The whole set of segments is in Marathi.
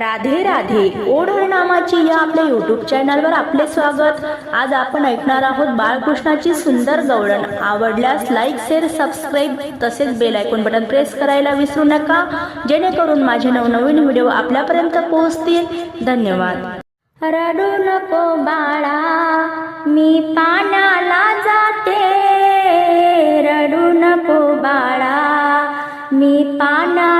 राधे राधे ओढर नामाची या आपल्या यूट्यूब चॅनलवर आपले स्वागत. आज आपण ऐकणार आहोत बाळकृष्णाची सुंदर गवळण. आवडल्यास लाईक शेअर सबस्क्राईब तसेच बेल आयकॉन बटन प्रेस करायला विसरू नका. जेणेकरून माझे नवनवीन व्हिडिओ आपल्यापर्यंत पोहोचतील. धन्यवाद. रडू नको बाळा मी पाण्याला जाते. रडू नको बाळा मी पाना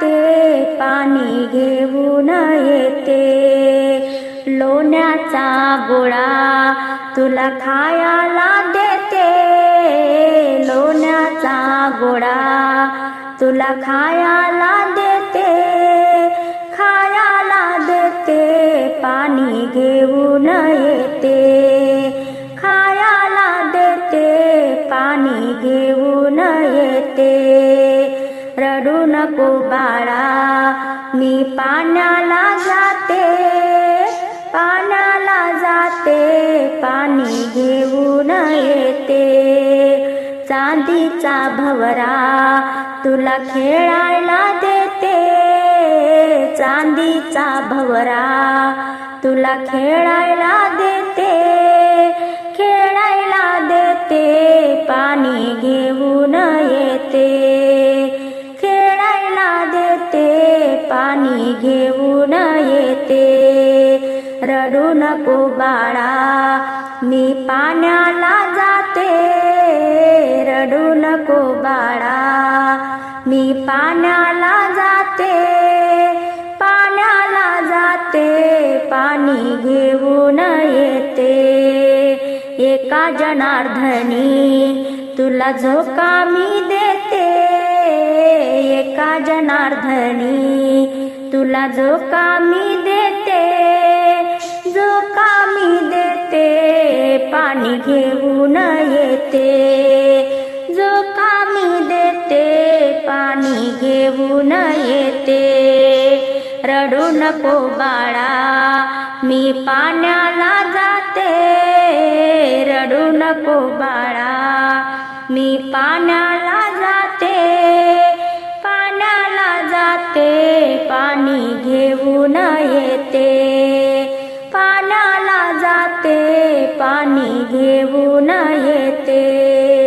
जाते पाणी घेऊन येते. लोण्याचा गोळा तुला खायला देते. लोण्याचा गोळा तुला खायला देते. खायला देते पाणी घेऊन येते. खायला देते पाणी घेऊन नको बाळा मी पाण्याला जाते पाण्याला जाते पाणी घेऊन येते. चांदीचा भवरा तुला खेळायला देते. चांदीचा भवरा तुला खेळायला देते. पाणी घेऊन येते. रडू नको बाळा मी पाण्याला जाते. रडू नको बाळा मी पाण्याला जाते. पाण्याला जाते पाणी घेऊन येते. एका जनार्दनी तुला झोका मी देते. एका जनार्दनी तुला जो कामी देते जो कामी देते पाणी घेऊन येते. जो कामी देते पाणी घेऊन येते. रडू नको बाळा मी पाण्याला जाते. रडू नको बाळा मी पाण्याला पुन्हा येते. पाण्याला जाते पाणी घेऊन येते.